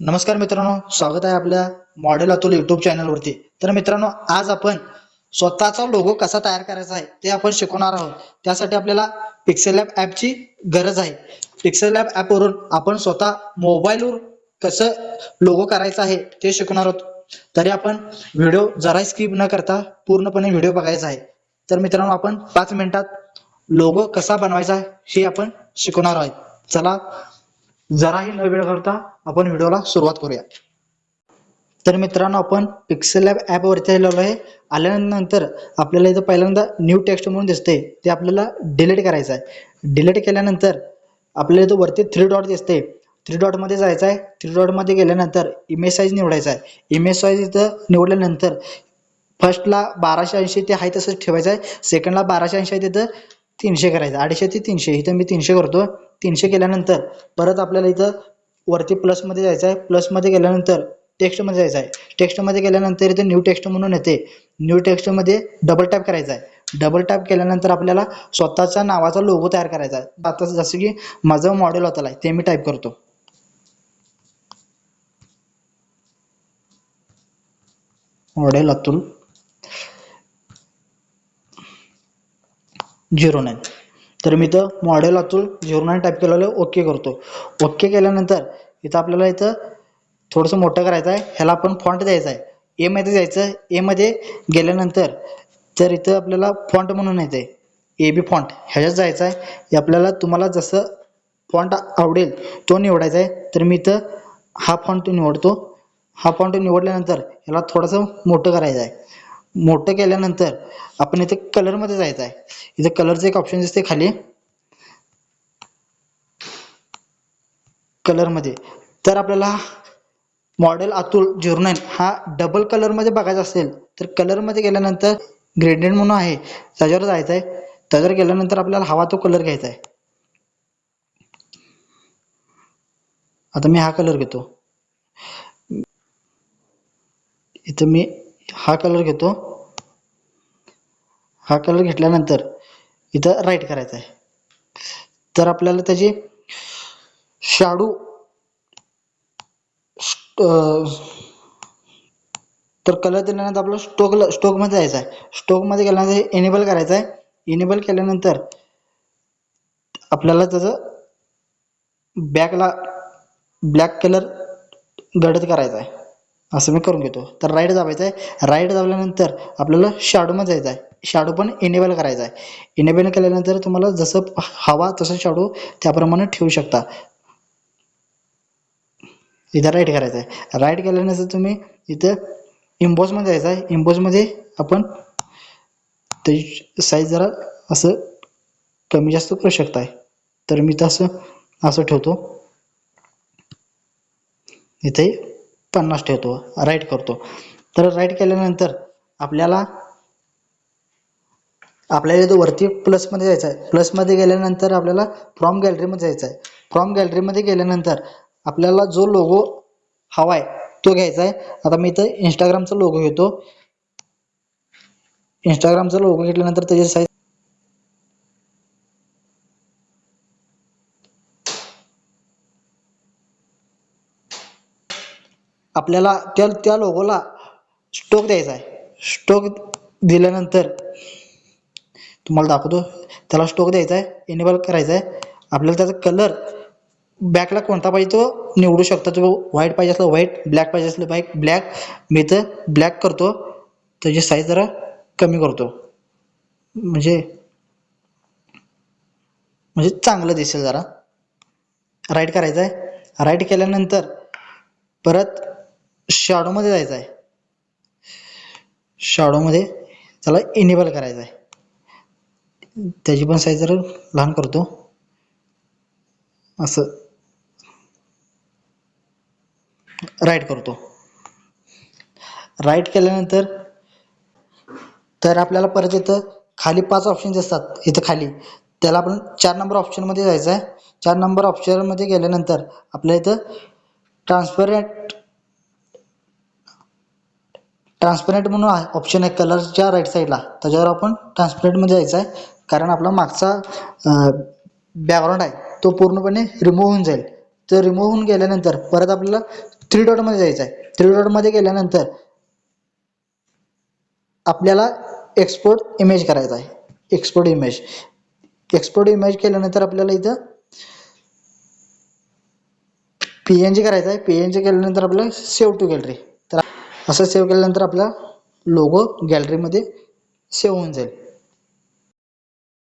नमस्कार मित्रांनो स्वागत आहे आपल्या मॉडेल अतुल युट्यूब चॅनलवरती तर मित्रांनो आज आपण स्वतःचा लोगो कसा तयार करायचा आहे ते आपण शिकवणार आहोत. त्यासाठी आपल्याला पिक्सेल लॅब ॲपची गरज आहे. पिक्सेल लॅब ॲपवरून आपण स्वतः मोबाईलवर कसं लोगो करायचं आहे ते शिकवणार आहोत. तरी आपण व्हिडिओ जरा स्किप न करता पूर्णपणे व्हिडिओ बघायचा आहे. तर मित्रांनो आपण पाच मिनिटात लोगो कसा बनवायचा हे आपण शिकवणार आहोत. चला जराही न वेळ करता आपण व्हिडिओला सुरुवात करूया. तर मित्रांनो आपण पिक्सेल लॅब ॲपवरती आलेलो आहे. आल्यानंतर आपल्याला इथं पहिल्यांदा न्यू टेक्स्ट म्हणून दिसते ते आपल्याला डिलीट करायचं आहे. डिलीट केल्यानंतर आपल्याला इथं वरती थ्री डॉट दिसते थ्री डॉटमध्ये जायचं आहे. थ्री डॉटमध्ये गेल्यानंतर इमेज साईज निवडायचा आहे. इमेज साईज इथं निवडल्यानंतर फर्स्टला बाराशे ऐंशी ते आहे तसंच ठेवायचं आहे. सेकंडला बाराशे ऐंशी आहे तिथं तीनशे करायचं अडीचशे ते तीनशे. इथं मी तीनशे करतो. तीनशे केल्यानंतर परत आपल्याला इथं वरती प्लसमध्ये जायचं आहे प्लसमध्ये गेल्यानंतर टेक्स्टमध्ये जायचं आहे टेक्स्टमध्ये गेल्यानंतर इथं न्यू टेक्स्ट म्हणून येते. न्यू टेक्स्टमध्ये डबल टॅप करायचा आहे डबल टॅप केल्यानंतर आपल्याला स्वतःच्या नावाचा लोगो तयार करायचा आहे. आता जसं की माझं मॉडेल होतं आहे ते मी टाईप करतो. मॉडेल अतुल. झिरो नाईन तर मी तर model Atul zero nine type केलेलं ओके करतो. ओके केल्यानंतर इथं आपल्याला इथं थोडंसं मोठं करायचं आहे. ह्याला आपण फॉन्ट द्यायचा आहे. एमध्ये जायचं एमध्ये गेल्यानंतर तर इथं आपल्याला फॉन्ट म्हणून येते ए बी फॉन्ट ह्याच्यात जायचं आहे. हे आपल्याला तुम्हाला जसं फॉन्ट आवडेल तो निवडायचा आहे. तर मी इथं हा फॉन्ट निवडतो. हा फॉन्ट निवडल्यानंतर ह्याला थोडंसं मोठं करायचं आहे. मोठं केल्यानंतर आपण इथे कलरमध्ये जायचं आहे. इथं कलरचं एक ऑप्शन दिसते खाली. कलरमध्ये तर आपल्याला मॉडेल अतुल झिरो नाईन हा डबल कलरमध्ये बघायचा असेल तर कलरमध्ये गेल्यानंतर ग्रेडियंट म्हणून आहे. त्याच्यावर जायचं आहे त्याच्यावर गेल्यानंतर आपल्याला हवा तो कलर घ्यायचा आहे आता मी हा कलर घेतो. इथं मी हा कलर घेतो. हा कलर घेतल्यानंतर इथं राईट करायचा आहे तर आपल्याला त्याची शाडू तर कलर दिल्यानंतर आपलं स्टोक स्टोकमध्ये जायचं आहे. स्टोकमध्ये गेल्यानंतर एनेबल करायचं आहे. एनेबल केल्यानंतर आपल्याला त्याचं बॅकला ब्लॅक कलर गडद करायचा आहे. असं मी करून घेतो. तर राईट दाबायचं आहे. राईट दाबल्यानंतर आपल्याला शाडोमध्ये जायचं आहे. शाडो पण इनेबल करायचा आहे. इनेबल केल्यानंतर तुम्हाला जसं हवा तसं शाडो त्याप्रमाणे ठेवू शकता. इथं राईट करायचं आहे राईट केल्यानंतर तुम्ही इथं इम्बॉसमध्ये जायचं आहे. इम्बॉसमध्ये आपण त्याची साईज जरा असं कमी जास्त करू शकताय. तर मी तसं असं ठेवतो. इथे पन्नास ठेवतो. राईट करतो. तर राईट केल्यानंतर आपल्याला आपल्याला इथं वरती प्लसमध्ये जायचं आहे प्लसमध्ये गेल्यानंतर आपल्याला फ्रॉम गॅलरीमध्ये जायचं आहे फ्रॉम गॅलरीमध्ये गेल्यानंतर आपल्याला जो लोगो हवा आहे तो घ्यायचा आहे आता मी इथं इंस्टाग्रामचा लोगो घेतो. इंस्टाग्रामचा लोगो घेतल्यानंतर त्याची साईज आपल्याला त्या त्या लोगोला स्टोक द्यायचा आहे स्टोक दिल्यानंतर तुम्हाला दाखवतो. त्याला स्टोक द्यायचा आहे इनेबल करायचा आहे आपल्याला त्याचा कलर बॅकला कोणता पाहिजे तो निवडू शकता. तो व्हाईट पाहिजे असलं व्हाईट ब्लॅक पाहिजे असलं बाईक ब्लॅक मी तर ब्लॅक करतो. त्याची साईज जरा कमी करतो. म्हणजे म्हणजे चांगलं दिसेल जरा. राईट करायचं आहे. राईट केल्यानंतर परत शॅडोमध्ये जायचं आहे. शॅडोमध्ये त्याला इनेबल करायचं आहे. त्याची पण साईज जरा लहान करतो. असं. राईट करतो. राईट केल्यानंतर तर आपल्याला परत इथं खाली पाच ऑप्शन्स असतात इथं खाली. त्याला आपण चार नंबर ऑप्शनमध्ये जायचं आहे. चार नंबर ऑप्शनमध्ये गेल्यानंतर आपल्या इथं ट्रान्सपरंट ट्रान्सपरंट म्हणून ऑप्शन आहे कलरच्या राईट साईडला त्याच्यावर आपण ट्रान्सपरंटमध्ये जायचं आहे. कारण आपला मागचा बॅकग्राऊंड आहे तो पूर्णपणे रिमूव्ह होऊन जाईल. तर रिमूव्ह होऊन गेल्यानंतर परत आपल्याला थ्री डॉटमध्ये जायचं आहे. थ्री डॉटमध्ये गेल्यानंतर आपल्याला एक्सपोर्ट इमेज करायचा आहे. एक्सपोर्ट इमेज एक्सपोर्ट इमेज केल्यानंतर आपल्याला इथं पी एन जी करायचं आहे. पी एन जी केल्यानंतर आपल्याला सेव्ह टू गॅलरी तर असं सेव्ह केल्यानंतर आपला लोगो गॅलरीमध्ये सेव्ह होऊन जाईल.